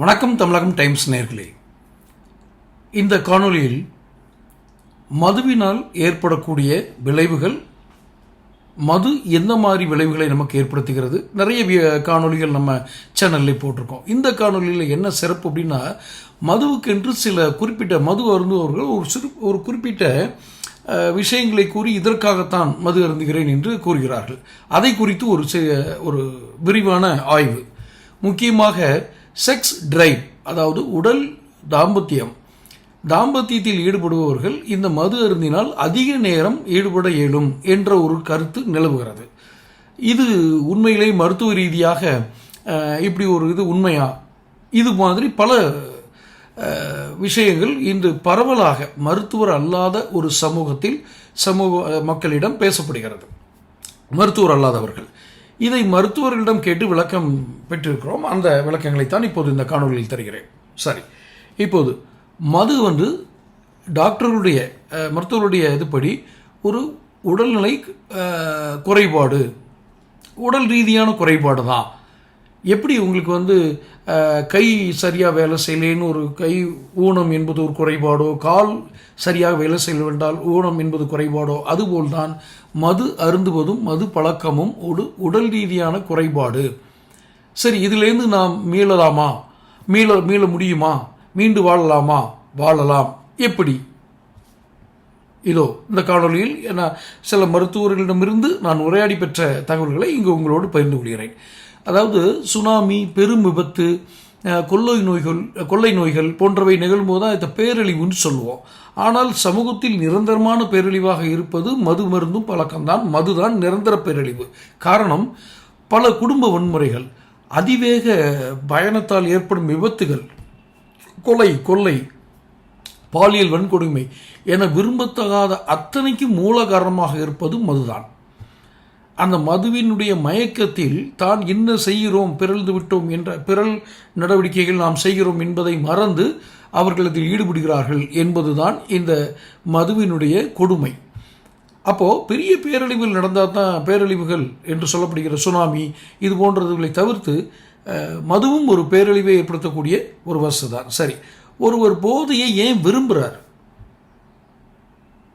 வணக்கம் தமிழகம் டைம்ஸ் நேர்களே. இந்த காணொளியில் மதுவினால் ஏற்படக்கூடிய விளைவுகள் மது எந்த மாதிரி விளைவுகளை நமக்கு ஏற்படுத்துகிறது நிறைய காணொலிகள் காணொளிகள் நம்ம சேனலில் போட்டிருக்கோம். இந்த காணொலியில் என்ன சிறப்பு அப்படின்னா மதுவுக்கென்று சில குறிப்பிட்ட மது அருந்துபவர்கள் ஒரு சிறு ஒரு குறிப்பிட்ட விஷயங்களை கூறி இதற்காகத்தான் மது அருந்துகிறேன் என்று கூறுகிறார்கள். அதை குறித்து ஒரு ஒரு விரிவான ஆய்வு. முக்கியமாக செக்ஸ் டிரைவ் அதாவது உடல் தாம்பத்தியம். தாம்பத்தியத்தில் ஈடுபடுபவர்கள் இந்த மது அருந்தினால் அதிக நேரம் ஈடுபட இயலும் என்ற ஒரு கருத்து நிலவுகிறது. இது உண்மையிலே மருத்துவ ரீதியாக இப்படி ஒரு இது உண்மையா? இது மாதிரி பல விஷயங்கள் இன்று பரவலாக மருத்துவர் அல்லாத ஒரு சமூகத்தில் சமூக மக்களிடம் பேசப்படுகிறது. மருத்துவர் அல்லாதவர்கள். இதை மருத்துவர்களிடம் கேட்டு விளக்கம் பெற்றிருக்கிறோம். அந்த விளக்கங்களை தான் இப்போது இந்த காணொலியில் தருகிறேன். சரி. இப்போது மது வந்து டாக்டர்களுடைய மருத்துவருடைய இதுபடி ஒரு உடல்நிலை குறைபாடு உடல் ரீதியான குறைபாடு தான். எப்படி உங்களுக்கு வந்து கை சரியாக வேலை செய்யலேன்னு ஒரு கை ஊனம் என்பது ஒரு குறைபாடோ கால் சரியாக வேலை செய்யவென்றால் ஊனம் என்பது குறைபாடோ அதுபோல்தான் மது அருந்துவதும் மது பழக்கமும் ஒரு உடல் ரீதியான குறைபாடு. சரி இதிலேருந்து நாம் மீளலாமா? மீள மீள முடியுமா? மீண்டு வாழலாமா? வாழலாம். எப்படி? இதோ இந்த காணொலியில் நான் சில மருத்துவர்களிடமிருந்து நான் உரையாடி பெற்ற தகவல்களை இங்கு உங்களோடு பகிர்ந்து கொள்கிறேன். அதாவது சுனாமி பெரும் விபத்து கொள்ளை நோய்கள் கொள்ளை நோய்கள் போன்றவை நிகழும்போது தான் இதை பேரழிவுன்னு சொல்லுவோம். ஆனால் சமூகத்தில் நிரந்தரமான பேரழிவாக இருப்பது மது மருந்தும் பழக்கம்தான். மதுதான் நிரந்தர பேரழிவு. காரணம் பல குடும்ப வன்முறைகள் அதிவேக பயணத்தால் ஏற்படும் விபத்துகள் கொலை கொள்ளை பாலியல் வன்கொடுமை என விரும்பத்தகாத அத்தனைக்கும் மூல காரணமாக இருப்பது மதுதான். அந்த மதுவினுடைய மயக்கத்தில் தான் என்ன செய்கிறோம் பிறழ்ந்து விட்டோம் என்ற பிறல் நடவடிக்கைகள் நாம் செய்கிறோம் என்பதை மறந்து அவர்கள் அதில் ஈடுபடுகிறார்கள் என்பதுதான் இந்த மதுவினுடைய கொடுமை. அப்போது பெரிய பேரழிவுகள் நடந்தால் தான் பேரழிவுகள் என்று சொல்லப்படுகிற சுனாமி இது போன்றதுகளை தவிர்த்து மதுவும் ஒரு பேரழிவை ஏற்படுத்தக்கூடிய ஒரு வசதி தான். சரி ஒருவர் போதையை ஏன் விரும்புகிறார்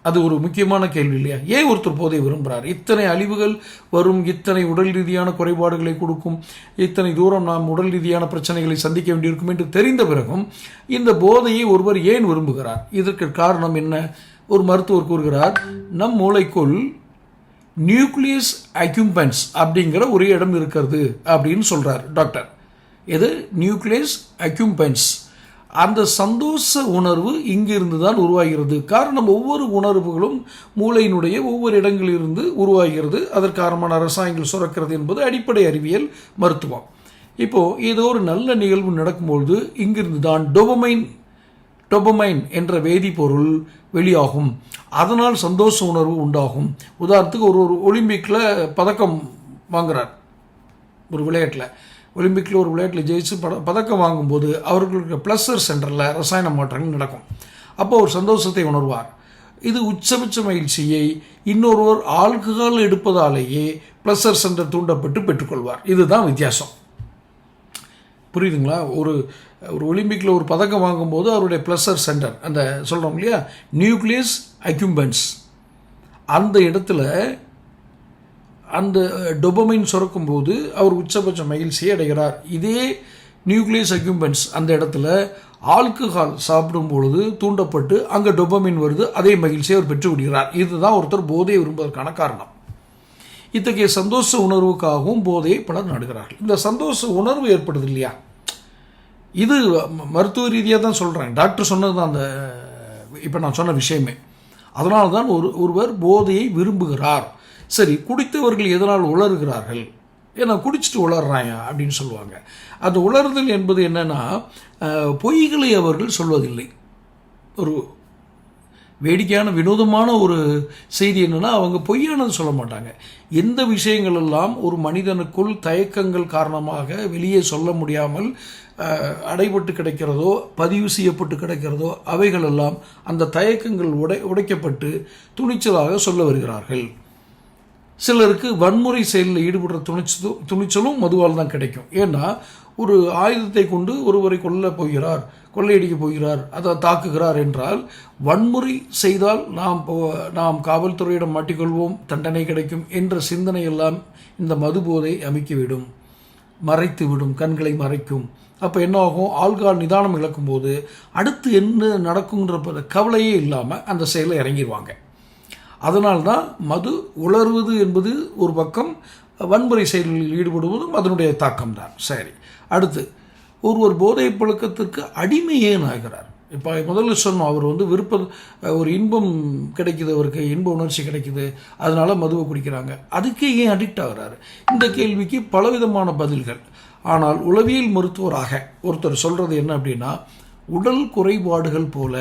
அது ஒரு முக்கியமான கேள்வி இல்லையா? ஏன் ஒருத்தர் போதையை விரும்புகிறார் இத்தனை அழிவுகள் வரும் இத்தனை உடல் ரீதியான குறைபாடுகளை கொடுக்கும் இத்தனை தூரம் நாம் உடல் ரீதியான பிரச்சனைகளை சந்திக்க வேண்டியிருக்கும் என்று தெரிந்த பிறகும் இந்த போதையை ஒருவர் ஏன் விரும்புகிறார்? இதற்கு காரணம் என்ன? ஒரு மருத்துவர் கூறுகிறார் நம் மூளைக்குள் நியூக்ளியஸ் அக்யூம்பன்ஸ் அப்படிங்கிற ஒரு இடம் இருக்கிறது அப்படின்னு சொல்கிறார் டாக்டர். எது? Nucleus accumbens. அந்த சந்தோஷ உணர்வு இங்கிருந்து தான் உருவாகிறது. காரணம் ஒவ்வொரு உணர்வுகளும் மூளையினுடைய ஒவ்வொரு இடங்களிலிருந்து உருவாகிறது. அதற்காரமான ரசாயனங்கள் சுரக்கிறது என்பது அடிப்படை அறிவியல் மருத்துவம். இப்போது ஏதோ ஒரு நல்ல நிகழ்வு நடக்கும்பொழுது இங்கிருந்து தான் டொபமைன் டொபமைன் என்ற வேதிப்பொருள் வெளியாகும். அதனால் சந்தோஷ உணர்வு உண்டாகும். உதாரணத்துக்கு ஒரு ஒரு ஒலிம்பிக்கில் பதக்கம் வாங்குறார். ஒரு விளையாட்டில். ஒலிம்பிக்கில் ஒரு விளையாட்டில் ஜெயிச்சு பத பதக்கம் வாங்கும்போது அவர்களுக்கு ப்ளஸ்ஸர் சென்டரில் ரசாயன மாற்றங்கள் நடக்கும். அப்போ ஒரு சந்தோஷத்தை உணர்வார். இது உச்சபட்ச மகிழ்ச்சியை இன்னொருவர் ஆல்கஹால் எடுப்பதாலேயே ப்ளஸர் சென்டர் தூண்டப்பட்டு பெற்றுக்கொள்வார். இதுதான் வித்தியாசம். புரியுதுங்களா? ஒரு ஒரு ஒலிம்பிக்கில் ஒரு பதக்கம் வாங்கும்போது அவருடைய ப்ளஸ்ஸர் சென்டர் அந்த சொல்கிறோம் இல்லையா? Nucleus accumbens. அந்த இடத்துல அந்த டொபமைன் சுரக்கும்போது அவர் உச்சபட்ச மகிழ்ச்சியை அடைகிறார். இதே நியூக்ளியஸ் அக்யூம்பன்ஸ் அந்த இடத்துல ஆல்கஹால் சாப்பிடும் பொழுது தூண்டப்பட்டு அங்கே டொபமைன் வருது அதே மகிழ்ச்சியை அவர் பெற்று விடுகிறார் இதுதான் ஒருத்தர் போதையை விரும்புவதற்கான காரணம். இத்தகைய சந்தோஷ உணர்வுக்காகவும் போதையை பலர் நாடுகிறார்கள். இந்த சந்தோஷ உணர்வு ஏற்படுது இல்லையா? இது ம- மருத்துவ ரீதியாக தான் சொல்கிறேன் டாக்டர் சொன்னது தான் அந்த இப்போ நான் சொன்ன விஷயமே. அதனால தான் ஒரு ஒருவர் போதையை விரும்புகிறார். சரி குடித்தவர்கள் எதனால் உளறுகிறார்கள்? ஏன்னா குடிச்சிட்டு உளறாயா அப்படின்னு சொல்லுவாங்க. அந்த உளறுதல் என்பது என்னன்னா பொய்களை அவர்கள் சொல்வதில்லை. ஒரு வேடிக்கையான வினோதமான ஒரு செய்தி என்னென்னா அவங்க பொய்யானது சொல்ல மாட்டாங்க. எந்த விஷயங்கள் எல்லாம் ஒரு மனிதனுக்குள் தயக்கங்கள் காரணமாக வெளியே சொல்ல முடியாமல் அடைபட்டு கிடைக்கிறதோ பதிவு செய்யப்பட்டு கிடைக்கிறதோ அவைகளெல்லாம் அந்த தயக்கங்கள் உடை உடைக்கப்பட்டு துணிச்சலாக சொல்ல வருகிறார்கள். சிலருக்கு வன்முறை செயலில் ஈடுபடுற துணிச்சு துணிச்சலும் மதுவால் தான் கிடைக்கும். ஏன்னா ஒரு ஆயுதத்தை கொண்டு ஒருவரை கொல்ல போகிறார் கொள்ளையடிக்க போகிறார் அதை தாக்குகிறார் என்றால் வன்முறை செய்தால் நாம் நாம் காவல்துறையிடம் மாட்டிக்கொள்வோம் தண்டனை கிடைக்கும் என்ற சிந்தனை எல்லாம் இந்த மது போதை அமைக்கிவிடும். மறைத்து விடும் கண்களை மறைக்கும். அப்போ என்ன ஆகும் ஆள்கால் நிதானம் இழக்கும்போது அடுத்து என்ன நடக்குங்கிற ப- கவலையே இல்லாமல் அந்த செயலை இறங்கிடுவாங்க அதனால்தான் மது உலர்வது என்பது ஒரு பக்கம் வன்முறை செயல்களில் ஈடுபடுவதும் அதனுடைய தாக்கம்தான். சரி அடுத்து ஒருவர் போதை பழக்கத்திற்கு அடிமை ஏன் ஆகிறார்? இப்போ முதல்ல சொன்னோம் அவர் வந்து விருப்ப ஒரு இன்பம் கிடைக்குது அவருக்கு இன்ப உணர்ச்சி கிடைக்குது அதனால் மதுவை குடிக்கிறாங்க. அதுக்கே ஏன் அடிக்ட் ஆகிறாரு? இந்த கேள்விக்கு பலவிதமான பதில்கள். ஆனால் உளவியல் மருத்துவராக ஒருத்தர் சொல்கிறது என்ன அப்படின்னா உடல் குறைபாடுகள் போல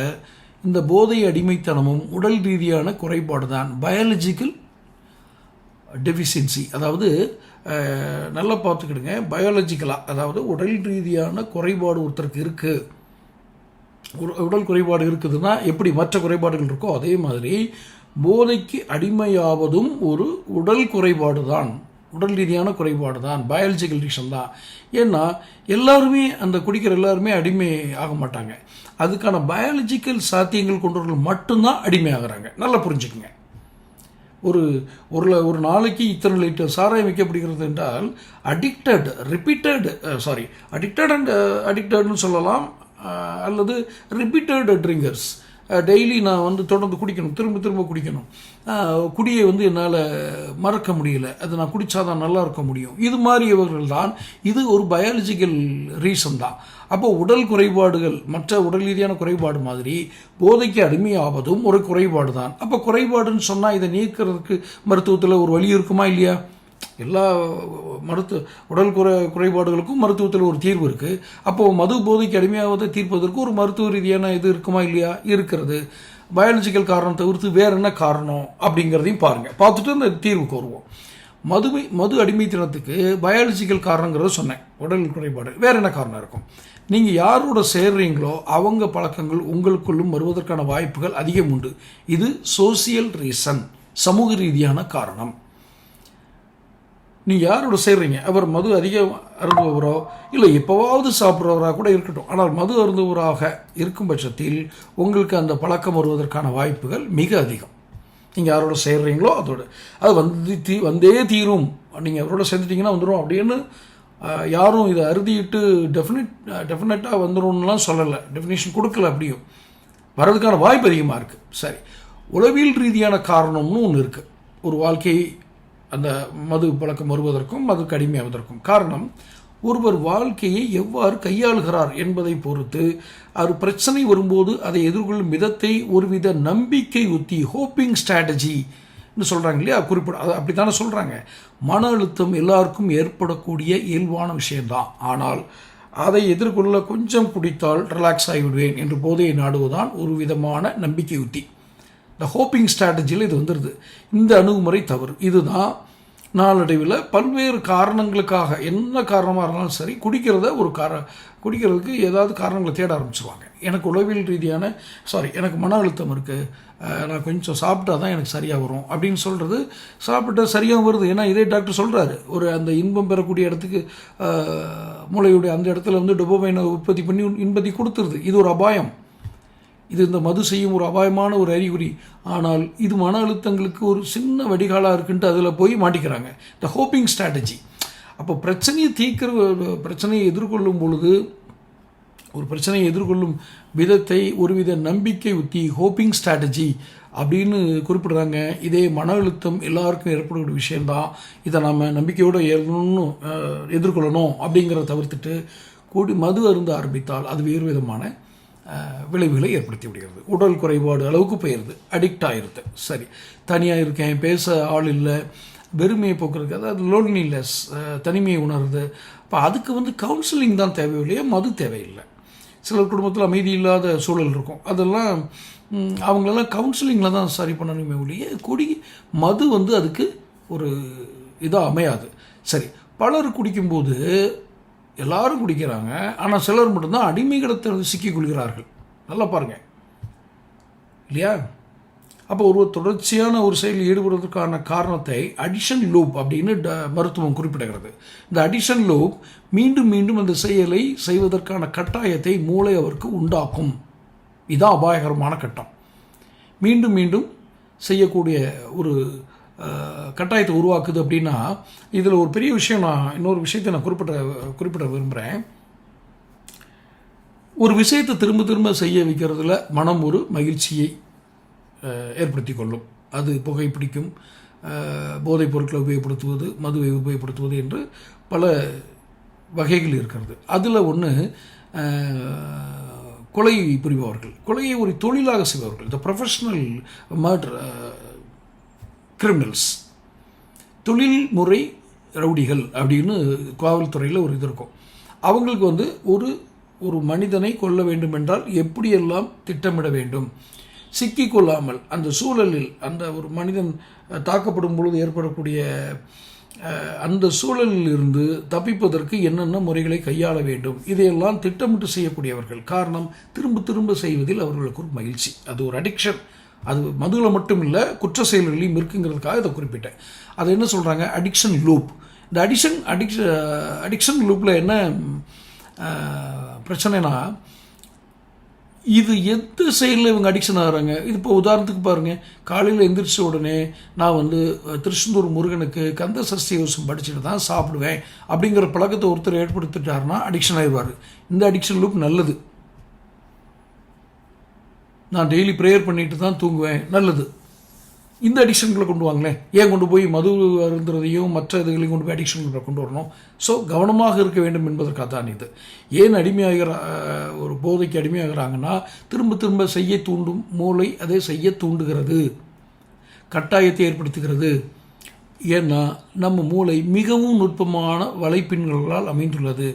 இந்த போதை அடிமைத்தனமும் உடல் ரீதியான குறைபாடு தான் பயாலஜிக்கல் டெஃபிஷியன்சி அதாவது நல்லா பார்த்துக்கிடுங்க. பயாலஜிக்கலாக அதாவது உடல் ரீதியான குறைபாடு ஒருத்தருக்கு இருக்குது ஒரு உடல் குறைபாடு இருக்குதுன்னா எப்படி மற்ற குறைபாடுகள் இருக்கோ அதே மாதிரி போதைக்கு அடிமையாவதும் ஒரு உடல் குறைபாடு தான் உடல் ரீதியான குறைபாடு தான் பயாலஜிக்கல் ரீசன் தான் ஏன்னா எல்லாருமே அந்த குடிக்கிற எல்லாருமே அடிமை ஆக மாட்டாங்க. அதுக்கான பயாலஜிக்கல் சாத்தியங்கள் கொண்டவர்கள் மட்டும்தான் அடிமை ஆகுறாங்க நல்லா புரிஞ்சுக்குங்க. ஒரு ஒரு ஒரு நாளைக்கு இத்தனை லிட்டர் சாராயம் விற்கப்படுகிறது என்றால் addicted repeated sorry addicted and அடிக்டட்னு சொல்லலாம் அல்லது ரிப்பீட்டட் ட்ரிங்கர்ஸ் டெய்லி நான் வந்து தொடர்ந்து குடிக்கணும் திரும்ப திரும்ப குடிக்கணும். குடியை வந்து என்னால் மறக்க முடியல. அது நான் குடித்தாதான் நல்லா இருக்க முடியும். இது மாதிரியவர்கள் தான். இது ஒரு பயாலஜிக்கல் ரீசன் தான். அப்போ உடல் குறைபாடுகள் மற்ற உடல் ரீதியான குறைபாடு மாதிரி போதைக்கு அடிமையாவதும் ஒரு குறைபாடு தான் அப்போ குறைபாடுன்னு சொன்னால் இதை நீக்கிறதுக்கு மருத்துவத்தில் ஒரு வழி இருக்குமா இல்லையா? எல்லா மருத்துவ உடல் குறை குறைபாடுகளுக்கும் மருத்துவத்தில் ஒரு தீர்வு இருக்குது அப்போது மது போதைக்கு அடிமையாவதை தீர்ப்பதற்கு ஒரு மருத்துவ ரீதியான இது இருக்குமா இல்லையா? இருக்கிறது. பயாலஜிக்கல் காரணம் தவிர்த்து வேறு என்ன காரணம் அப்படிங்கிறதையும் பாருங்கள் பார்த்துட்டு அந்த தீர்வுக்கு வருவோம். மதுவை மது அடிமைத்தனத்துக்கு பயாலஜிக்கல் காரணங்கிறத சொன்னேன். உடல் குறைபாடு. வேறு என்ன காரணம் இருக்கும்? நீங்கள் யாரோட சேர்றீங்களோ அவங்க பழக்கங்கள் உங்களுக்குள்ளும் வருவதற்கான வாய்ப்புகள் அதிகம் உண்டு. இது சோசியல் ரீசன் சமூக ரீதியான காரணம். நீங்கள் யாரோட சேர்றீங்க? அவர் மது அதிகம் அருந்துபவரோ இல்லை எப்போவாவது சாப்பிட்றவராக கூட இருக்கட்டும். ஆனால் மது அருந்துபவராக இருக்கும் பட்சத்தில் உங்களுக்கு அந்த பழக்கம் வருவதற்கான வாய்ப்புகள் மிக அதிகம். நீங்கள் யாரோட சேர்றீங்களோ அதோட அது வந்து தீ வந்தே தீரும். நீங்கள் அவரோட சேர்ந்துட்டிங்கன்னா வந்துடும் அப்படின்னு யாரும் இதை அறுதிட்டு டெஃபினட் டெஃபினட்டாக வந்துடும்லாம் சொல்லலை. டெஃபினேஷன் கொடுக்கல அப்படியும். வர்றதுக்கான வாய்ப்பு அதிகமாக இருக்குது சரி. உளவியல் ரீதியான காரணம்னு ஒன்று இருக்குது ஒரு வாழ்க்கை அந்த மது பழக்கம் வருவதற்கும் மது கடுமையாவதற்கும். காரணம் ஒருவர் வாழ்க்கையை எவ்வாறு கையாளுகிறார் என்பதை பொறுத்து அவர் பிரச்சனை வரும்போது அதை எதிர்கொள்ளும் விதத்தை ஒருவித நம்பிக்கை உத்தி ஹோப்பிங் ஸ்ட்ராட்டஜி சொல்கிறாங்க இல்லையா? குறிப்பிட அது அப்படி தானே சொல்கிறாங்க மன அழுத்தம் எல்லாருக்கும் ஏற்படக்கூடிய இயல்பான விஷயம்தான். ஆனால் அதை எதிர்கொள்ள கொஞ்சம் குடித்தால் ரிலாக்ஸ் ஆகிவிடுவேன் என்று போதையை நாடுவதுதான் ஒரு விதமான நம்பிக்கை உத்தி இந்த ஹோப்பிங் ஸ்ட்ராட்டஜியில் இது வந்துடுது இந்த அணுகுமுறை தவறு. இதுதான் நாளடைவில் பல்வேறு காரணங்களுக்காக என்ன காரணமாக இருந்தாலும் சரி குடிக்கிறத ஒரு கார குடிக்கிறதுக்கு ஏதாவது காரணங்களை தேட ஆரம்பிச்சிருவாங்க. எனக்கு உளவியல் ரீதியான சாரி எனக்கு மன அழுத்தம் இருக்குது நான் கொஞ்சம் சாப்பிட்டா தான் எனக்கு சரியாக வரும் அப்படின்னு சொல்கிறது சாப்பிட்டா சரியாக வருது. ஏன்னா இதே டாக்டர் சொல்கிறாரு ஒரு அந்த இன்பம் பெறக்கூடிய இடத்துக்கு மூளையுடைய அந்த இடத்துல வந்து டொபோமைனை உற்பத்தி பண்ணி இன்பத்தி கொடுத்துருது. இது ஒரு அபாயம். இது இந்த மது செய்யும் ஒரு அபாயமான ஒரு அறிகுறி. ஆனால் இது மன அழுத்தங்களுக்கு ஒரு சின்ன வடிகாலாக இருக்குன்ட்டு அதில் போய் மாட்டிக்கிறாங்க. த ஹோப்பிங் ஸ்ட்ராட்டஜி அப்போ பிரச்சனையை தீர்க்கிற பிரச்சனையை எதிர்கொள்ளும் பொழுது ஒரு பிரச்சனையை எதிர்கொள்ளும் விதத்தை ஒருவித நம்பிக்கை உத்தி ஹோப்பிங் ஸ்ட்ராட்டஜி அப்படின்னு குறிப்பிடுறாங்க. இதே மன அழுத்தம் எல்லாருக்கும் ஏற்படக்கூடிய விஷயந்தான் இதை நம்ம நம்பிக்கையோடு ஏறணும்னு எதிர்கொள்ளணும் அப்படிங்கிறத தவிர்த்துட்டு கூடி மது அருந்த ஆரம்பித்தால் அது வேறு விதமான விளைவுகளை ஏற்படுத்தி விடுகிறது. உடல் குறைபாடு அளவுக்கு போயிடுது அடிக்ட் ஆயிடுது சரி. தனியாக இருக்கேன் பேச ஆள் இல்லை வெறுமையை போக்குறதுக்கு அதாவது லோன்லினஸ் தனிமையை உணருது அப்போ அதுக்கு வந்து கவுன்சிலிங் தான் தேவையில்லையே மது தேவையில்லை. சிலர் குடும்பத்தில் அமைதி இல்லாத சூழல் இருக்கும். அதெல்லாம் அவங்களெல்லாம் கவுன்சிலிங்கில் தான் சரி பண்ணணுமே ஒழிய குடி மது வந்து அதுக்கு ஒரு இதாக அமையாது. சரி. பலர் குடிக்கும்போது எல்லாரும் குடிக்கிறாங்க ஆனால் சிலர் மட்டும்தான் அடிமைகளத்தில் சிக்கிக் கொள்கிறார்கள். நல்லா பாருங்க. இல்லையா? அப்போ ஒருவர் தொடர்ச்சியான ஒரு செயலில் ஈடுபடுவதற்கான காரணத்தை அடிஷன் லூப் அப்படின்னு ட மருத்துவம் குறிப்பிடுகிறது. இந்த அடிஷன் லூப் மீண்டும் மீண்டும் அந்த செயலை செய்வதற்கான கட்டாயத்தை மூளை அவருக்கு உண்டாக்கும். இதான் அபாயகரமான கட்டம். மீண்டும் மீண்டும் செய்யக்கூடிய ஒரு கட்டாயத்தை உருவாக்குது அப்படின்னா இதில் ஒரு பெரிய விஷயம் நான் இன்னொரு விஷயத்தை நான் குறிப்பிட்ட குறிப்பிட விரும்புகிறேன் ஒரு விஷயத்தை திரும்ப திரும்ப செய்ய வைக்கிறதுல மனம் ஒரு மகிழ்ச்சியை ஏற்படுத்தி கொள்ளும் அது புகைப்பிடிக்கும் போதைப் பொருட்களை உபயோகப்படுத்துவது மதுவை உபயோகப்படுத்துவது என்று பல வகைகள் இருக்கிறது. அதில் ஒன்று கொலை புரிபவர்கள். கொலையை ஒரு தொழிலாக செய்பவர்கள். இந்த ப்ரொஃபஷனல் மர்டர் கிரிமினல்ஸ் தொழில்முறை ரவுடிகள் அப்படின்னு காவல்துறையில் ஒரு இது இருக்கும். அவங்களுக்கு வந்து ஒரு ஒரு மனிதனை கொல்ல வேண்டும் என்றால் எப்படியெல்லாம் திட்டமிட வேண்டும்? சிக்கிக்கொள்ளாமல் அந்த சூழலில் அந்த ஒரு மனிதன் தாக்கப்படும் பொழுது ஏற்படக்கூடிய அந்த சூழலில் இருந்து தப்பிப்பதற்கு என்னென்ன முறைகளை கையாள வேண்டும்? இதையெல்லாம் திட்டமிட்டு செய்யக்கூடியவர்கள். காரணம் திரும்ப திரும்ப செய்வதில் அவர்களுக்கு ஒரு மகிழ்ச்சி. அது ஒரு அடிக்ஷன் அது மதுவில் மட்டும் இல்லை குற்ற செயல்களையும் இருக்குங்கிறதுக்காக இதை குறிப்பிட்டேன். அதை என்ன சொல்கிறாங்க அடிக்ஷன் லூப் இந்த அடிக்ஷன் அடிக்ஷ அடிக்ஷன் லூப்பில் என்ன பிரச்சனைனா இது எந்த செயலில் இவங்க அடிக்ஷன் ஆகிறாங்க? இது இப்போ உதாரணத்துக்கு பாருங்கள் காலையில் எந்திரிச்ச உடனே நான் வந்து திருச்செந்தூர் முருகனுக்கு கந்த சஷ்டி யோசம் படிச்சுட்டு தான் சாப்பிடுவேன் அப்படிங்கிற பழக்கத்தை ஒருத்தர் ஏற்படுத்திட்டாருன்னா அடிக்ஷன் ஆயிடுவார். இந்த அடிக்ஷன் லூப் நல்லது. நான் டெய்லி ப்ரேயர் பண்ணிட்டு தான் தூங்குவேன். நல்லது. இந்த அடிக்ஷன்களை கொண்டு வாங்களேன். ஏன் கொண்டு போய் மது அருந்துறதையும் மற்ற இதுகளையும் கொண்டு போய் அடிக்ஷன்களை கொண்டு வரணும்? ஸோ கவனமாக இருக்க வேண்டும் என்பதற்காக தான் இது. ஏன் அடிமையாகிற ஒரு போதைக்கு அடிமையாகிறாங்கன்னா திரும்ப திரும்ப செய்ய தூண்டும் மூளை அதை செய்ய தூண்டுகிறது. கட்டாயத்தை ஏற்படுத்துகிறது. ஏன்னா நம்ம மூளை மிகவும் நுட்பமான வலைப்பின்களால் அமைந்துள்ளது.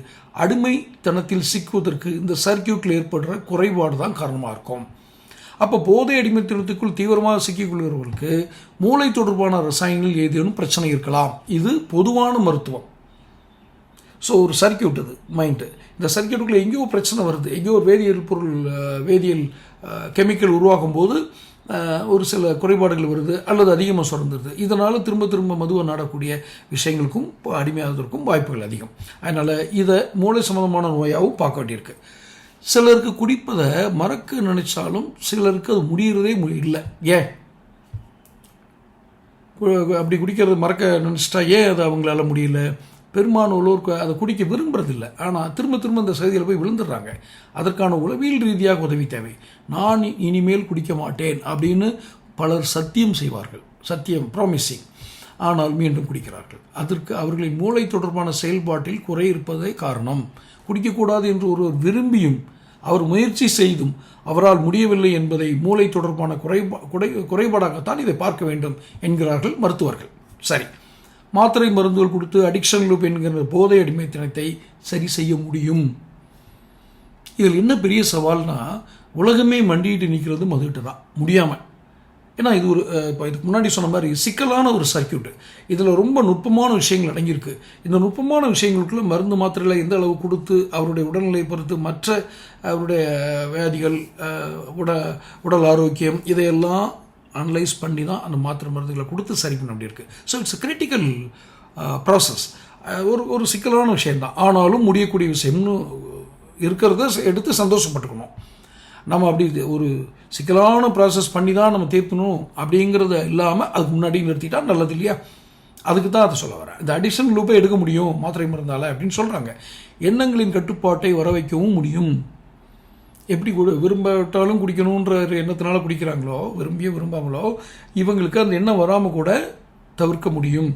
அடிமைத்தனத்தில் சிக்குவதற்கு இந்த சர்க்கியூட்டில் ஏற்படுற குறைபாடு தான் காரணமாக இருக்கும். அப்போ போதை அடிமைத்தனத்துக்குள் தீவிரமாக சிக்கிக்கொள்கிறவர்களுக்கு மூளை தொடர்பான ரசாயனங்கள் ஏதேனும் பிரச்சனை இருக்கலாம். இது பொதுவான மருத்துவம். ஸோ ஒரு சர்க்கியூட் இது மைண்டு இந்த சர்க்கியூட்டுக்குள்ளே எங்கேயோ பிரச்சனை வருது. எங்கேயோ ஒரு வேதியியல் பொருள் வேதியியல் கெமிக்கல் உருவாகும் போது ஒரு சில குறைபாடுகள் வருது அல்லது அதிகமாக சுரந்துருது. இதனால் திரும்ப திரும்ப மதுவை நாடக்கூடிய விஷயங்களுக்கும் இப்போ வாய்ப்புகள் அதிகம். அதனால் இதை மூளை சம்மந்தமான நோயாகவும் பார்க்க வேண்டியிருக்கு. சிலருக்கு குடிப்பதை மறக்க நினைச்சாலும் சிலருக்கு அது முடிகிறதே இல்லை. ஏன்? கு- அப்படி குடிக்கிறது மறக்க நினச்சிட்டா ஏன் அது அவங்களால முடியல? பெரும்பாலானோருக்கு அதை குடிக்க விரும்புறதில்லை. ஆனால் திரும்ப திரும்ப அந்த செய்தியில் போய் விழுந்துடுறாங்க. அதற்கான உளவியல் ரீதியாக உதவி தேவை. நான் இனிமேல் குடிக்க மாட்டேன் அப்படின்னு பலர் சத்தியம் செய்வார்கள். சத்தியம் ப்ராமிசிங் ஆனால் மீண்டும் குடிக்கிறார்கள். அதற்கு அவர்களின் மூளை தொடர்பான செயல்பாட்டில் குறை இருப்பதே காரணம். குடிக்கக்கூடாது என்று ஒருவர் விரும்பியும் அவர் முயற்சி செய்தும் அவரால் முடியவில்லை என்பதை மூளை தொடர்பான குறைபா குறை குறைபாடாகத்தான் இதை பார்க்க வேண்டும் என்கிறார்கள் மருத்துவர்கள். சரி. மாத்திரை மருந்துகள் கொடுத்து அடிக்ஷன் லூப் என்கிற போதை அடிமைத்தனத்தை சரி செய்ய முடியும். இதில் என்ன பெரிய சவால்னா உலகமே மண்டிட்டு நிற்கிறது மதுகிட்ட தான். முடியாமல் ஏன்னா இது ஒரு இப்போ இதுக்கு முன்னாடி சொன்ன மாதிரி சிக்கலான ஒரு சர்க்கியூட் இதில் ரொம்ப நுட்பமான விஷயங்கள் அடங்கியிருக்கு. இந்த நுட்பமான விஷயங்களுக்குள்ள மருந்து மாத்திரைகளை எந்த அளவு கொடுத்து அவருடைய உடல்நிலையை பொறுத்து மற்ற அவருடைய வியாதிகள் உட உடல் ஆரோக்கியம் இதையெல்லாம் அனலைஸ் பண்ணி தான் அந்த மாத்திரை மருந்துகளை கொடுத்து சரி பண்ண வேண்டியிருக்கு. ஸோ இட்ஸ் கிரிட்டிக்கல் ப்ராசஸ் ஒரு ஒரு சிக்கலான விஷயம்தான். ஆனாலும் முடியக்கூடிய விஷயம்னு இருக்கிறத எடுத்து சந்தோஷப்பட்டுக்கணும். நம்ம அப்படி இது ஒரு சிக்கலான ப்ராசஸ் பண்ணி தான் நம்ம தீர்க்கணும் அப்படிங்கிறத இல்லாமல் அதுக்கு முன்னாடி நிறுத்திட்டா நல்லது இல்லையா? அதுக்கு தான் அதை சொல்ல வரேன் இந்த அடிஷன் லூப்பை எடுக்க முடியும் மாத்திரை மருந்தால் அப்படின்னு சொல்கிறாங்க எண்ணங்களின் கட்டுப்பாட்டை வர வைக்கவும் முடியும். எப்படி குடி விரும்பாட்டாலும் குடிக்கணுன்ற ஒரு எண்ணத்தினால குடிக்கிறாங்களோ விரும்பியோ விரும்பாமலோ இவங்களுக்கு அந்த எண்ணம் வராமல் கூட தவிர்க்க முடியும்.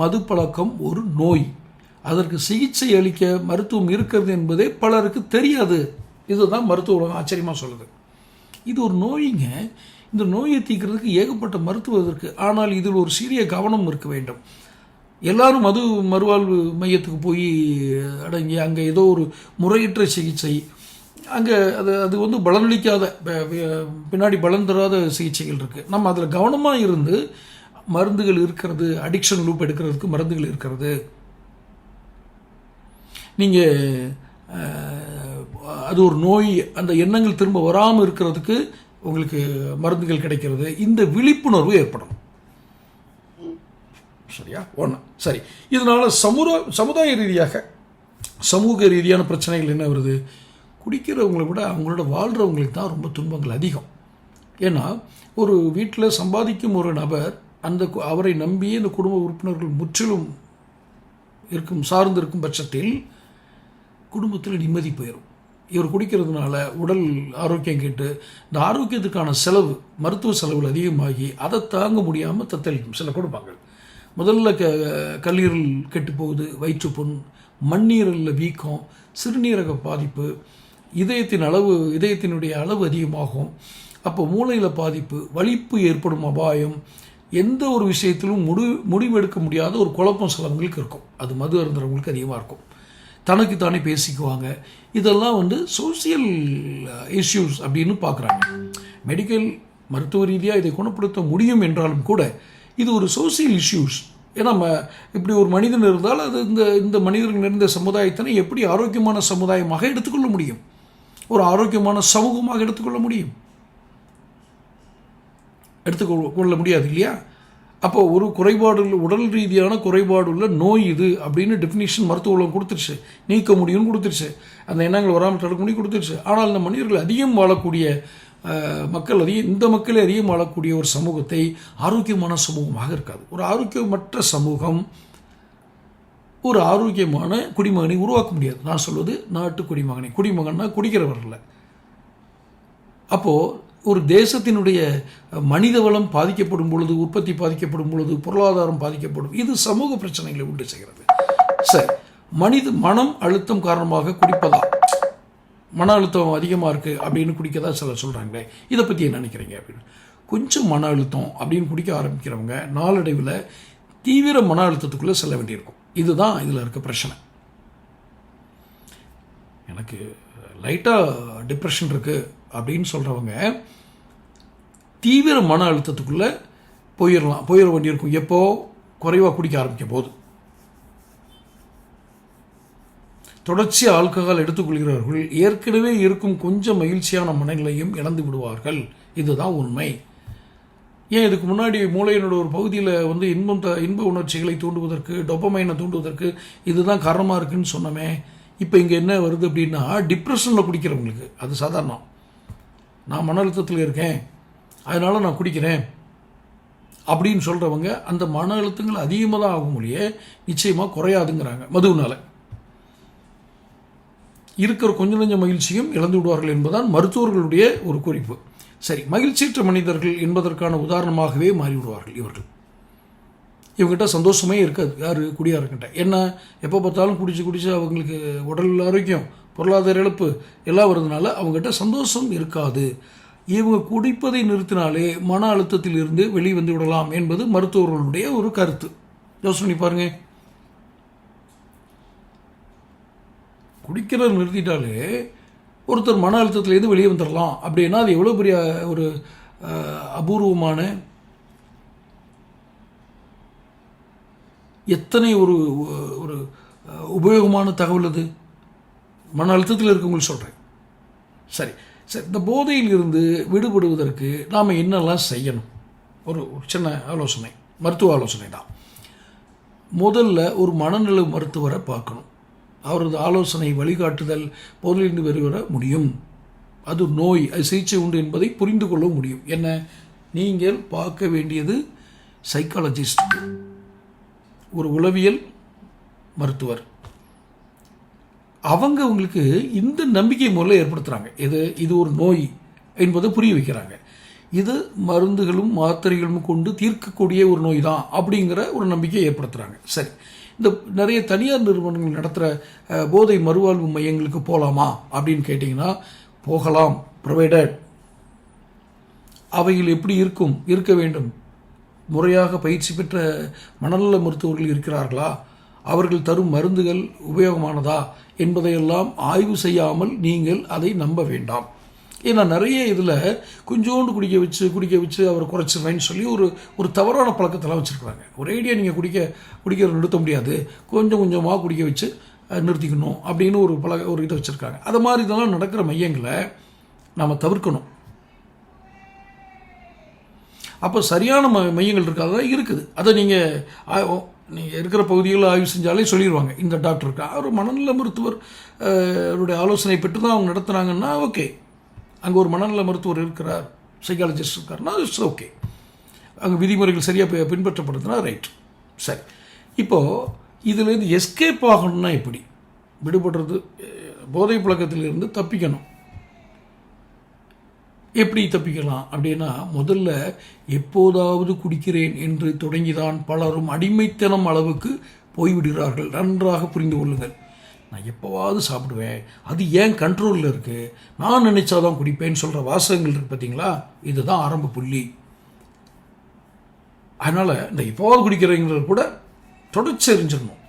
மது பழக்கம் ஒரு நோய். அதற்கு சிகிச்சை அளிக்க மருத்துவம் இருக்கிறது என்பதே பலருக்கு தெரியாது. இதுதான் மருத்துவ உலகம் ஆச்சரியமாக சொல்லுது. இது ஒரு நோய்ங்க. இந்த நோயை தீர்க்கிறதுக்கு ஏகப்பட்ட மருத்துவம் இருக்குது ஆனால் இதில் ஒரு சிறிய கவனம் இருக்க வேண்டும். எல்லாரும் மது மறுவாழ்வு மையத்துக்கு போய் அடங்கி அங்கே ஏதோ ஒரு முறையற்ற சிகிச்சை அங்கே அது அது வந்து பலனளிக்காத பின்னாடி பலன் தராத சிகிச்சைகள் இருக்குது நம்ம அதில் கவனமாக இருந்து மருந்துகள் இருக்கிறது அடிக்ஷன் லூப் எடுக்கிறதுக்கு மருந்துகள் இருக்கிறது. நீங்கள் அது ஒரு நோய் அந்த எண்ணங்கள் திரும்ப வராமல் இருக்கிறதுக்கு உங்களுக்கு மருந்துகள் கிடைக்கிறது. இந்த விழிப்புணர்வு ஏற்படும். சரியா? ஒன்று சரி. இதனால் சமுதாய சமுதாய ரீதியாக சமூக ரீதியான பிரச்சனைகள் என்ன வருது? குடிக்கிறவங்களை விட அவங்களோட வாழ்கிறவங்களுக்கு தான் ரொம்ப துன்பங்கள் அதிகம். ஏன்னா ஒரு வீட்டில் சம்பாதிக்கும் ஒரு நபர் அந்த அவரை நம்பி அந்த குடும்ப உறுப்பினர்கள் முற்றிலும் இருக்கும் சார்ந்து இருக்கும் பட்சத்தில் குடும்பத்தில் நிம்மதி போயிடும் இவர் குடிக்கிறதுனால உடல் ஆரோக்கியம் கெட்டு இந்த ஆரோக்கியத்துக்கான செலவு மருத்துவ செலவுகள் அதிகமாகி அதை தாங்க முடியாமல் தத்தளிக்கும் சில கொடுப்பாங்க. முதல்ல க கல்லீரல் கெட்டு போகுது வயிற்றுப்புண் மண்ணீரலில் வீக்கம் சிறுநீரக பாதிப்பு இதயத்தின் அளவு இதயத்தினுடைய அளவு அதிகமாகும். அப்போ மூளையில் பாதிப்பு வலிப்பு ஏற்படும் அபாயம் எந்த ஒரு விஷயத்திலும் முடி முடிவெடுக்க முடியாத ஒரு குழப்பம் சிலவங்களுக்கு இருக்கும். அது மது அருந்துறவங்களுக்கு அதிகமாக இருக்கும். தனக்கு தானே பேசிக்குவாங்க. இதெல்லாம் வந்து சோசியல் இஷ்யூஸ் uh, அப்படின்னு பார்க்குறாங்க. மெடிக்கல் மருத்துவ ரீதியாக இதை குணப்படுத்த முடியும் என்றாலும் கூட இது ஒரு சோசியல் இஷ்யூஸ் ஏன்னா நம்ம இப்படி ஒரு மனிதன் இருந்தால் அது இந்த இந்த மனிதர்கள் நிறைந்த சமுதாயத்தினை எப்படி ஆரோக்கியமான சமுதாயமாக எடுத்துக்கொள்ள முடியும்? ஒரு ஆரோக்கியமான சமூகமாக எடுத்துக்கொள்ள முடியும்? எடுத்துக்கொள்ள கொள்ள முடியாது இல்லையா? அப்போ ஒரு குறைபாடு உள்ள உடல் ரீதியான குறைபாடு உள்ள நோய் இது அப்படின்னு டெஃபினிஷன் மருத்துவ உலகம் கொடுத்துருச்சு. நீக்க முடியும்னு கொடுத்துருச்சு. அந்த எண்ணங்கள் வராமல் தடுக்க முடியும் கொடுத்துருச்சு. ஆனால் இந்த மனிதர்கள் அதிகம் வாழக்கூடிய மக்கள் அதிகம் இந்த மக்களே அதிகம் வாழக்கூடிய ஒரு சமூகத்தை ஆரோக்கியமான சமூகமாக இருக்காது. ஒரு ஆரோக்கியமற்ற சமூகம் ஒரு ஆரோக்கியமான குடிமகனை உருவாக்க முடியாது. நான் சொல்வது நாட்டு குடிமகனை. குடிமகன்னா குடிக்கிறவர்கள் அப்போது ஒரு தேசத்தினுடைய மனித வளம் பாதிக்கப்படும் பொழுது உற்பத்தி பாதிக்கப்படும் பொழுது பொருளாதாரம் பாதிக்கப்படும் இது சமூக பிரச்சனைகளை உண்டு செய்கிறது. சரி மனித மனம் அழுத்தம் காரணமாக குடிப்பதா? மன அழுத்தம் அதிகமாக இருக்குது அப்படின்னு குடிக்கதா சிலர் சொல்கிறாங்களே இதை பற்றி என்ன நினைக்கிறீங்க அப்படின்னு. கொஞ்சம் மன அழுத்தம் அப்படின்னு குடிக்க ஆரம்பிக்கிறவங்க நாளடைவில் தீவிர மன அழுத்தத்துக்குள்ளே செல்ல வேண்டியிருக்கும். இதுதான் இதில் இருக்க பிரச்சனை. எனக்கு லைட்டாக டிப்ரெஷன் இருக்குது அப்படின்னு சொல்கிறவங்க தீவிர மன அழுத்தத்துக்குள்ளே போயிடலாம் போயிட வேண்டியிருக்கும். எப்போ? குறைவாக குடிக்க ஆரம்பிக்கும் போது. தொடர்ச்சி ஆல்கஹால் எடுத்துக்கொள்கிறவர்கள் ஏற்கனவே இருக்கும் கொஞ்சம் மகிழ்ச்சியான மனநிலையும் இழந்து விடுவார்கள். இதுதான் உண்மை. ஏன் இதுக்கு முன்னாடி மூளையினோட ஒரு பகுதியில் வந்து இன்பம் த இன்ப உணர்ச்சிகளை தூண்டுவதற்கு டொப்பமைனை தூண்டுவதற்கு இதுதான் காரணமாக இருக்குன்னு சொன்னோமே இப்போ இங்கே என்ன வருது அப்படின்னா டிப்ரெஷனில் குடிக்கிறவங்களுக்கு அது சாதாரணம். நான் மன அழுத்தத்தில் இருக்கேன். அதனால் நான் குடிக்கிறேன். அப்படின்னு சொல்கிறவங்க அந்த மன அழுத்தங்கள் அதிகமாக தான் ஆகும் மொழியே நிச்சயமாக குறையாதுங்கிறாங்க மதுவினால. இருக்கிற கொஞ்ச நஞ்ச மகிழ்ச்சியும் இழந்து விடுவார்கள் என்பதுதான் மருத்துவர்களுடைய ஒரு குறிப்பு. சரி மகிழ்ச்சியற்ற மனிதர்கள் என்பதற்கான உதாரணமாகவே மாறிவிடுவார்கள் இவர்கள். இவங்ககிட்ட சந்தோஷமே இருக்காது. யார்? குடியாரங்கிட்ட என்ன? எப்போ பார்த்தாலும் குடிச்சு குடிச்சு அவங்களுக்கு உடல் ஆரோக்கியம் பொருளாதார இழப்பு எல்லாம் வருதுனால அவங்ககிட்ட சந்தோஷம் இருக்காது. இவங்க குடிப்பதை நிறுத்தினாலே மன அழுத்தத்தில் இருந்து வெளிவந்து விடலாம் என்பது மருத்துவர்களுடைய ஒரு கருத்து. யோசனை பாருங்க. குடிக்கிறத நிறுத்திட்டாலே ஒருத்தர் மன அழுத்தத்திலேருந்து வெளியே வந்துடலாம் அப்படின்னா அது எவ்வளோ பெரிய ஒரு அபூர்வமான எத்தனை ஒரு ஒரு உபயோகமான தகவல் அது? மன அழுத்தத்தில் இருக்கவங்களுக்கு சொல்கிறேன் சரி. சரி இந்த போதையில் இருந்து விடுபடுவதற்கு நாம் என்னெல்லாம் செய்யணும்? ஒரு சின்ன ஆலோசனை மருத்துவ ஆலோசனை தான். முதல்ல ஒரு மனநல மருத்துவரை பார்க்கணும். அவரது ஆலோசனை வழிகாட்டுதல் போதையிலிருந்து வெளிவர முடியும். அது நோய் அது சிகிச்சை உண்டு என்பதை புரிந்து கொள்ள முடியும். என்ன? நீங்கள் பார்க்க வேண்டியது சைக்காலஜிஸ்ட் ஒரு உளவியல் மருத்துவர். அவங்க உங்களுக்கு இந்த நம்பிக்கை முறையில் ஏற்படுத்துகிறாங்க இது இது ஒரு நோய் என்பதை புரிய வைக்கிறாங்க. இது மருந்துகளும் மாத்திரைகளும் கொண்டு தீர்க்கக்கூடிய ஒரு நோய் தான் அப்படிங்கிற ஒரு நம்பிக்கையை ஏற்படுத்துகிறாங்க சரி. இந்த நிறைய தனியார் நிறுவனங்கள் நடத்துகிற போதை மறுவாழ்வு மையங்களுக்கு போகலாமா அப்படின்னு கேட்டிங்கன்னா போகலாம். ப்ரொவைடட் அவைகள் எப்படி இருக்கும் இருக்க வேண்டும். முறையாக பயிற்சி பெற்ற மனநல மருத்துவர்கள் இருக்கிறார்களா? அவர்கள் தரும் மருந்துகள் உபயோகமானதா என்பதையெல்லாம் ஆய்வு செய்யாமல் நீங்கள் அதை நம்ப வேண்டாம். ஏன்னா நிறைய இதில் கொஞ்சோண்டு குடிக்க வச்சு குடிக்க வச்சு அவரை குறைச்சிடுறேன்னு சொல்லி ஒரு ஒரு தவறான பழக்கத்தெல்லாம் வச்சுருக்குறாங்க. ஒரேடியாக நீங்கள் குடிக்க குடிக்கிறத நிறுத்த முடியாது. கொஞ்சம் கொஞ்சமாக குடிக்க வச்சு நிறுத்திக்கணும் அப்படின்னு ஒரு பழக ஒரு இதை வச்சுருக்காங்க. அது மாதிரி இதெல்லாம் நடக்கிற மையங்களை நாம் தவிர்க்கணும். அப்போ சரியான ம மையங்கள் இருக்காது? இருக்குது. அதை நீங்கள் நீங்கள் இருக்கிற பகுதிகளில் ஆய்வு செஞ்சாலே சொல்லிடுவாங்க இந்த டாக்டர் இருக்கா? அவர் மனநல மருத்துவர் அவருடைய ஆலோசனை பெற்று தான் அவங்க நடத்துனாங்கன்னா ஓகே. அங்கே ஒரு மனநல மருத்துவர் இருக்கிறார் சைக்காலஜிஸ்ட் இருக்காருன்னா இட்ஸ் ஓகே. அங்கே விதிமுறைகள் சரியாக பின்பற்றப்படுதுன்னா ரைட் சரி. இப்போது இதுலேருந்து எஸ்கேப் ஆகணும்னா எப்படி? விடுபடுறது போதை பழக்கத்திலிருந்து தப்பிக்கணும். எப்படி தப்பிக்கலாம் அப்படின்னா முதல்ல எப்போதாவது குடிக்கிறேன் என்று தொடங்கிதான் பலரும் அடிமைத்தனம் அளவுக்கு போய்விடுகிறார்கள். நன்றாக புரிந்து கொள்ளுங்கள். நான் எப்போவாவது சாப்பிடுவேன். அது ஏன் கண்ட்ரோலில் இருக்குது நான் நினைச்சாதான் குடிப்பேன்னு சொல்கிற வாசகங்கள் இருக்கு பார்த்தீங்களா இதுதான் ஆரம்ப புள்ளி. அதனால் இந்த எப்போவாவது குடிக்கிறீங்கிறது கூட தொடர்ச்சி எரிஞ்சிடணும்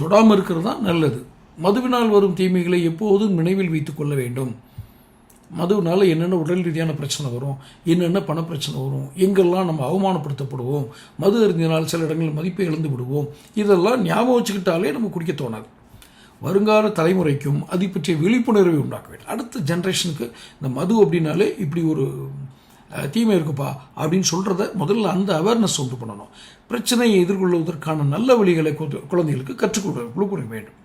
தொடாமல் இருக்கிறது தான் நல்லது. மதுவினால் வரும் தீமைகளை எப்போதும் நினைவில் வைத்துக் கொள்ள வேண்டும். மதுவினால் என்னென்ன உடல் ரீதியான பிரச்சனை வரும் என்னென்ன பணப்பிரச்சனை வரும் எங்கெல்லாம் நம்ம அவமானப்படுத்தப்படுவோம் மது அறிஞ்சினால் சில இடங்களில் மதிப்பை இழந்து விடுவோம் இதெல்லாம் ஞாபகம் வச்சுக்கிட்டாலே நம்ம குடிக்க தோணாது. வருங்கால தலைமுறைக்கும் அதை பற்றிய விழிப்புணர்வை உண்டாக்க வேண்டும். அடுத்த ஜென்ரேஷனுக்கு இந்த மது அப்படின்னாலே இப்படி ஒரு தீமை இருக்குப்பா அப்படின்னு சொல்கிறத முதல்ல அந்த அவேர்னஸ் உண்டு பண்ணணும். பிரச்சனையை எதிர்கொள்வதற்கான நல்ல வழிகளை குழந்தைகளுக்கு கற்றுக் கொடுக்க வேண்டும்.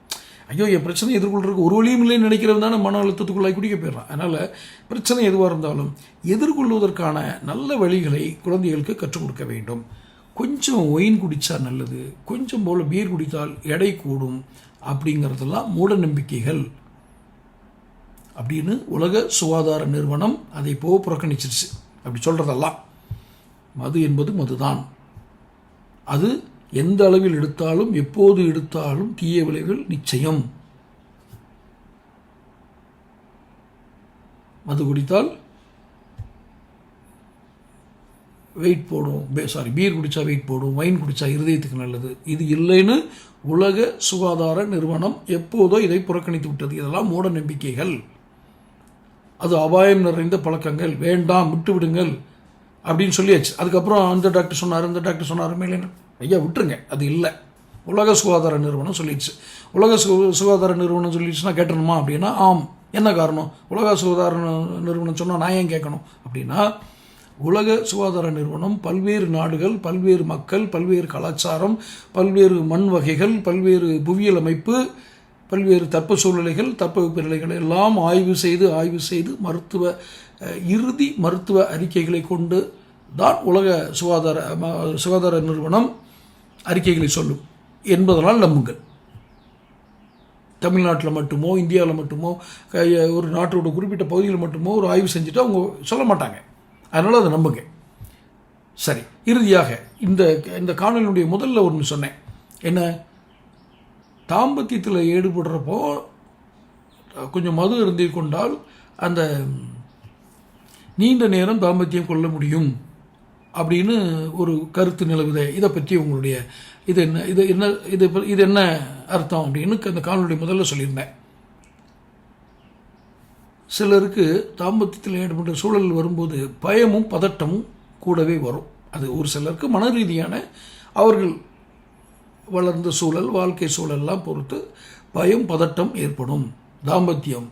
ஐயோ என் பிரச்சனை எதிர்கொள்றதுக்கு ஒரு வழியும் இல்லைன்னு நினைக்கிறவன் தானே மன அழுத்தத்துக்குள்ளாய் குடிக்க போயிடுறான். அதனால் பிரச்சனை எதுவாக இருந்தாலும் எதிர்கொள்வதற்கான நல்ல வழிகளை குழந்தைகளுக்கு கற்றுக் கொடுக்க வேண்டும். கொஞ்சம் ஒயின் குடித்தா நல்லது கொஞ்சம் போல் பீர் குடித்தால் எடை கூடும் அப்படிங்கிறதெல்லாம் மூட நம்பிக்கைகள். அப்படின்னு உலக சுகாதார நிறுவனம் அதை போ புறக்கணிச்சிருச்சு. அப்படி சொல்கிறதெல்லாம் மது என்பது மதுதான். அது எந்த அளவில் எடுத்தாலும் எப்போது எடுத்தாலும் தீய விளைவுகள் நிச்சயம். மது குடித்தால் வெயிட் போடும். சாரி பீர் குடித்தா வெயிட் போடும். வைன் குடித்தா இருதயத்துக்கு நல்லது. இது இல்லைன்னு உலக சுகாதார நிறுவனம் எப்போதோ இதை புறக்கணித்து விட்டது. இதெல்லாம் மூட நம்பிக்கைகள். அது அபாயம் நிறைந்த பழக்கங்கள். வேண்டாம் விட்டு விடுங்கள் அப்படின்னு சொல்லியாச்சு. அதுக்கப்புறம் அந்த டாக்டர் சொன்னார் இந்த டாக்டர் சொன்னார் மேலே ஐயா விட்டுருங்க. அது இல்லை. உலக சுகாதார நிறுவனம் சொல்லிடுச்சு. உலக சு சுகாதார நிறுவனம் சொல்லிடுச்சுன்னா கேட்டணுமா அப்படின்னா ஆம். என்ன காரணம்? உலக சுகாதார நிறுவனம் சொன்னால் நான் ஏன் கேட்கணும்? அப்படின்னா உலக சுகாதார நிறுவனம் பல்வேறு நாடுகள் பல்வேறு மக்கள் பல்வேறு கலாச்சாரம் பல்வேறு மண் வகைகள் பல்வேறு புவியியல் அமைப்பு பல்வேறு தட்ப சூழ்நிலைகள் தட்பவெப்ப நிலைகளை எல்லாம் ஆய்வு செய்து ஆய்வு செய்து மருத்துவ இறுதி மருத்துவ அறிக்கைகளை கொண்டு தான் உலக சுகாதார ம- சுகாதார நிறுவனம் அறிக்கைகளை சொல்லும். என்பதனால் நம்புங்கள். தமிழ்நாட்டில் மட்டுமோ இந்தியாவில் மட்டுமோ ஒரு நாட்டோட குறிப்பிட்ட பகுதியில் மட்டுமோ ஒரு ஆய்வு செஞ்சுட்டு அவங்க சொல்ல மாட்டாங்க. அதனால் அதை நம்புங்க. சரி இறுதியாக இந்த இந்த காணொலியுடைய முதல்ல ஒன்று சொன்னேன். என்ன? தாம்பத்தியத்தில் ஈடுபடுறப்போ கொஞ்சம் மது இருந்து கொண்டால் அந்த நீண்ட நேரம் தாம்பத்தியம் கொள்ள முடியும். அப்படின்னு ஒரு கருத்து நிலவுதே. இதை பற்றி உங்களுடைய இது என்ன இது என்ன இது இது என்ன அர்த்தம் அப்படின்னு அந்த காணொலி முதல்ல சொல்லியிருந்தேன். சிலருக்கு தாம்பத்தியத்தில் ஏற்பட்ட சூழல் வரும்போது பயமும் பதட்டமும் கூடவே வரும். அது ஒரு சிலருக்கு மன ரீதியான அவர்கள் வளர்ந்த சூழல் வாழ்க்கை சூழல்லாம் பொறுத்து பயம் பதட்டம் ஏற்படும். தாம்பத்தியம்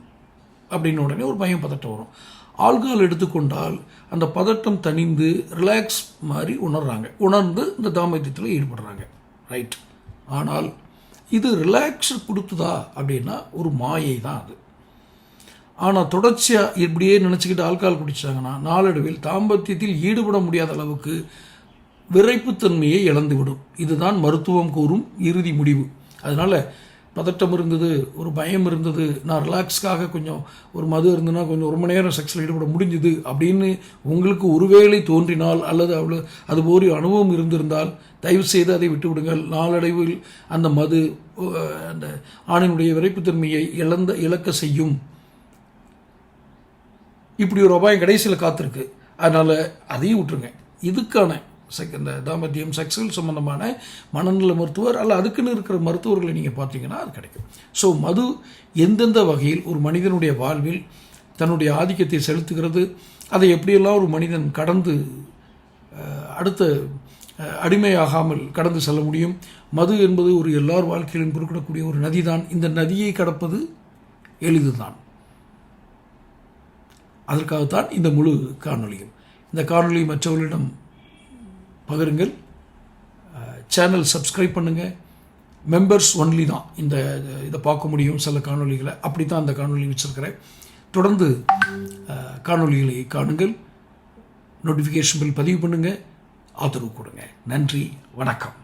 அப்படின்னு உடனே ஒரு பயம் பதட்டம் வரும். ஆல்கஹால் எடுத்துக்கொண்டால் அந்த பதட்டம் தணிந்து ரிலாக்ஸ் மாதிரி உணர்றாங்க. உணர்ந்து இந்த தாம்பத்தியத்தில் ஈடுபடுறாங்க. ரைட் ஆனால் இது ரிலாக்ஸ் கொடுத்துதா அப்படின்னா ஒரு மாயை தான் அது. ஆனால் தொடர்ச்சியாக இப்படியே நினச்சிக்கிட்டு ஆல்கஹால் குடிச்சாங்கன்னா நாளடைவில் தாம்பத்தியத்தில் ஈடுபட முடியாத அளவுக்கு விரைப்புத்தன்மையை இழந்துவிடும். இதுதான் மருத்துவம் கூறும் இறுதி முடிவு. அதனால் பதட்டம் இருந்தது ஒரு பயம் இருந்தது. நான் ரிலாக்ஸ்க்காக கொஞ்சம் ஒரு மது இருந்ததுன்னா கொஞ்சம் ஒரு மணி நேரம் செக்ஸில் ஈடுபட முடிஞ்சுது அப்படின்னு உங்களுக்கு ஒருவேளை தோன்றினால் அல்லது அவ்வளோ அது ஒரு அனுபவம் இருந்திருந்தால் தயவு செய்து அதை விட்டுவிடுங்கள். நாளடைவில் அந்த மது அந்த ஆணினுடைய விரைப்புத்தன்மையை இழந்த இழக்க செய்யும். இப்படி ஒரு அபாயம் கடைசியில் காத்திருக்கு. அதனால் அதையும் விட்டுருங்க. இதுக்கான செக் இந்த தாம்பத்தியம் செக்ஸுவல் சம்பந்தமான மனநல மருத்துவர் அல்ல அதுக்குன்னு இருக்கிற மருத்துவர்களை நீங்கள் பார்த்தீங்கன்னா அது கிடைக்கும். ஸோ மது எந்தெந்த வகையில் ஒரு மனிதனுடைய வாழ்வில் தன்னுடைய ஆதிக்கத்தை செலுத்துகிறது அதை எப்படியெல்லாம் ஒரு மனிதன் கடந்து அடுத்த அடிமையாகாமல் கடந்து செல்ல முடியும்? மது என்பது ஒரு எல்லார் வாழ்க்கையிலும் குறுக்கிடக்கூடிய ஒரு நதி தான் இந்த நதியை கடப்பது எளிதுதான். அதற்காகத்தான் இந்த முழு காணொளியும். இந்த காணொளி மற்றவர்களிடம் பகிருங்கள். சேனல் சப்ஸ்கிரைப் பண்ணுங்கள் மெம்பர்ஸ் ஒன்லி தான். இந்த இதை பார்க்க முடியும் சில காணொளிகளை. அப்படி தான் அந்த காணொலி வச்சுருக்கிறேன். தொடர்ந்து காணொலிகளை காணொளிகளை காணுங்கள். நோட்டிஃபிகேஷன் பில் பதிவு பண்ணுங்கள் ஆதரவு கொடுங்க. நன்றி. வணக்கம்.